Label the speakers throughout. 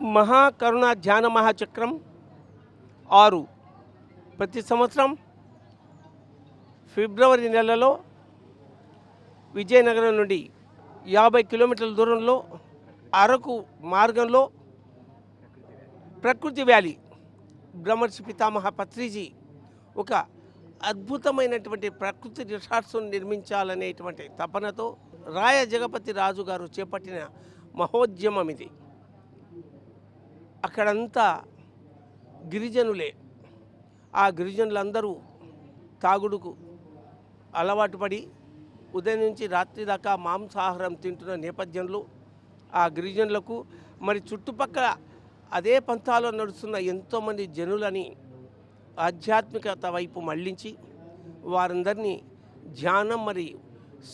Speaker 1: మహాకరుణ ధ్యాన మహాచక్రం ఆరు. ప్రతి సంవత్సరం ఫిబ్రవరి నెలలో విజయనగరం నుండి యాభై కిలోమీటర్ల దూరంలో అరకు మార్గంలో ప్రకృతి వ్యాలీ బ్రహ్మర్షి పితామహ పత్రిజీ ఒక అద్భుతమైనటువంటి ప్రకృతి రిసార్ట్స్ను నిర్మించాలనేటువంటి తపనతో రాయ జగపతి రాజు గారు చేపట్టిన మహోద్యమం ఇది. అక్కడంతా గిరిజనులే. ఆ గిరిజనులందరూ తాగుడుకు అలవాటు పడి ఉదయం నుంచి రాత్రి దాకా మాంసాహారం తింటున్న నేపథ్యంలో ఆ గిరిజనులకు మరి చుట్టుపక్కల అదే పంథాలో నడుస్తున్న ఎంతోమంది జనులని ఆధ్యాత్మికత వైపు మళ్ళించి వారందరినీ ధ్యానం మరి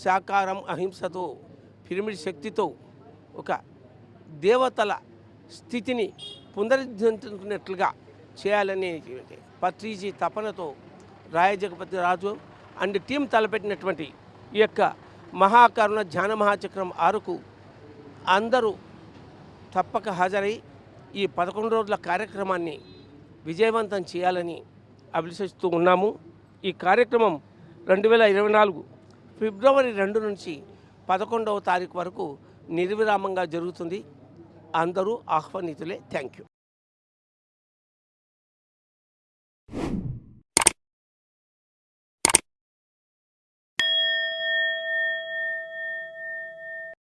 Speaker 1: సాకారం అహింసతో పిరమిడ్ శక్తితో ఒక దేవతల స్థితిని పునరుద్ధరించుకున్నట్లుగా చేయాలనే పత్రిజీ తపనతో రాయజగపతి రాజు అండ్ టీం తలపెట్టినటువంటి ఈ యొక్క మహాకరుణ ధ్యాన మహాచక్రం ఆరుకు అందరూ తప్పక హాజరై ఈ పదకొండు రోజుల కార్యక్రమాన్ని విజయవంతం చేయాలని అభిలషిస్తూ ఉన్నాము. ఈ కార్యక్రమం రెండు వేల ఇరవై నాలుగు ఫిబ్రవరి రెండు నుంచి పదకొండవ తారీఖు వరకు నిర్విరామంగా జరుగుతుంది. అందరూ ఆహ్వానితులే థ్యాంక్ యూ